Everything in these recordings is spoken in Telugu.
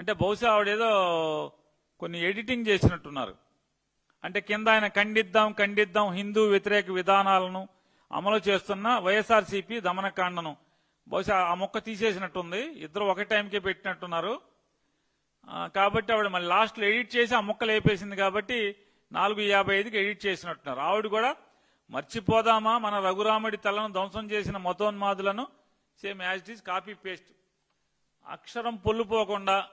అంటే బహుశా ఆవిడేదో కొన్ని ఎడిటింగ్ చేసినట్టున్నారు. అంటే కింద ఆయన ఖండిద్దాం ఖండిద్దాం హిందూ వ్యతిరేక విధానాలను అమలు చేస్తున్న వైఎస్ఆర్సీపీ దమనకాండను. బహుశా ఆ మొక్క తీసేసినట్టుంది. ఇద్దరు ఒక టైంకే పెట్టినట్టున్నారు. కాబట్టి ఆవిడ మళ్ళీ లాస్ట్లో ఎడిట్ చేసి ఆ మొక్క వేపేసింది కాబట్టి నాలుగు యాభై ఐదుకి ఎడిట్ చేసినట్టున్నారు. ఆవిడ కూడా మర్చిపోదామా మన రఘురాముడి తలను ధ్వంసం చేసిన మతోన్మాదులను same as it copy paste అక్షరం పొల్లుపోకుండా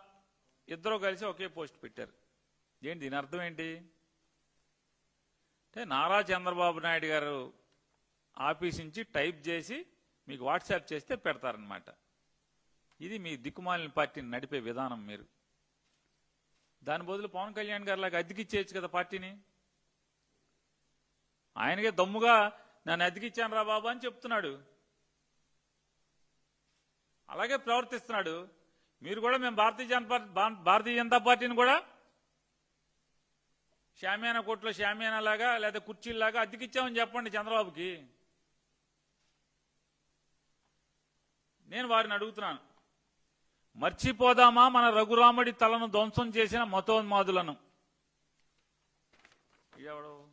ఇద్దరు కలిసి ఒకే పోస్ట్ పెట్టారు. ఏంటి దీని అర్థం ఏంటి? అంటే నారా చంద్రబాబు నాయుడు గారు ఆఫీస్ నుంచి టైప్ చేసి మీకు వాట్సాప్ చేస్తే పెడతారనమాట ఇది మీ దిక్కుమాలిన పార్టీని నడిపే విధానం మీరు. దాని బదులు పవన్ కళ్యాణ్ గారు లాగా అద్దెకిచ్చేయచ్చు కదా పార్టీని? ఆయనకే దమ్ముగా నన్ను అద్దెకిచ్చాను రా బాబా అని చెప్తున్నాడు. అలాగే ప్రవర్తిస్తున్నాడు. మీరు కూడా మేము భారతీయ జనతా పార్టీ భా- భారతీయ జనతా పార్టీని కూడా షామియానా కోట్లో షామియానా లాగా లేదా కుర్చీలాగా అద్దెకిచ్చామని చెప్పండి చంద్రబాబుకి. నేను వారిని అడుగుతున్నాను. మర్చిపోదామా మన రఘురాముడి తలను ధ్వంసం చేసిన మతోన్మాదులను? ఎవడు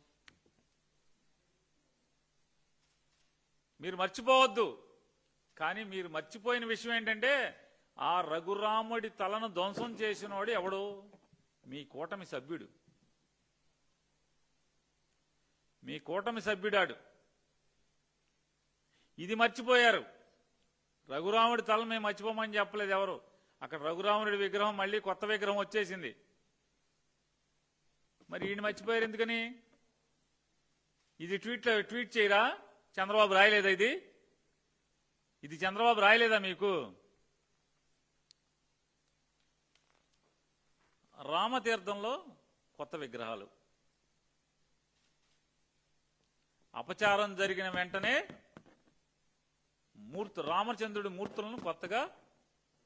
మీరు మర్చిపోవద్దు. కానీ మీరు మర్చిపోయిన విషయం ఏంటంటే ఆ రఘురాముడి తలను ధ్వంసం చేసినవాడు ఎవడు? మీ కూటమి సభ్యుడు. మీ కూటమి సభ్యుడాడు. ఇది మర్చిపోయారు. రఘురాముడి తలను మేము మర్చిపోమని చెప్పలేదు ఎవరు. అక్కడ రఘురాముడి విగ్రహం మళ్ళీ కొత్త విగ్రహం వచ్చేసింది. మరి ఈయన మర్చిపోయారు ఎందుకని? ఇది ట్వీట్ ట్వీట్ చేయరా? చంద్రబాబు రాయలేదా ఇది? ఇది చంద్రబాబు రాయలేదా మీకు? రామతీర్థంలో కొత్త విగ్రహాలు. అపచారం జరిగిన వెంటనే మూర్తి రామచంద్రుడి మూర్తులను కొత్తగా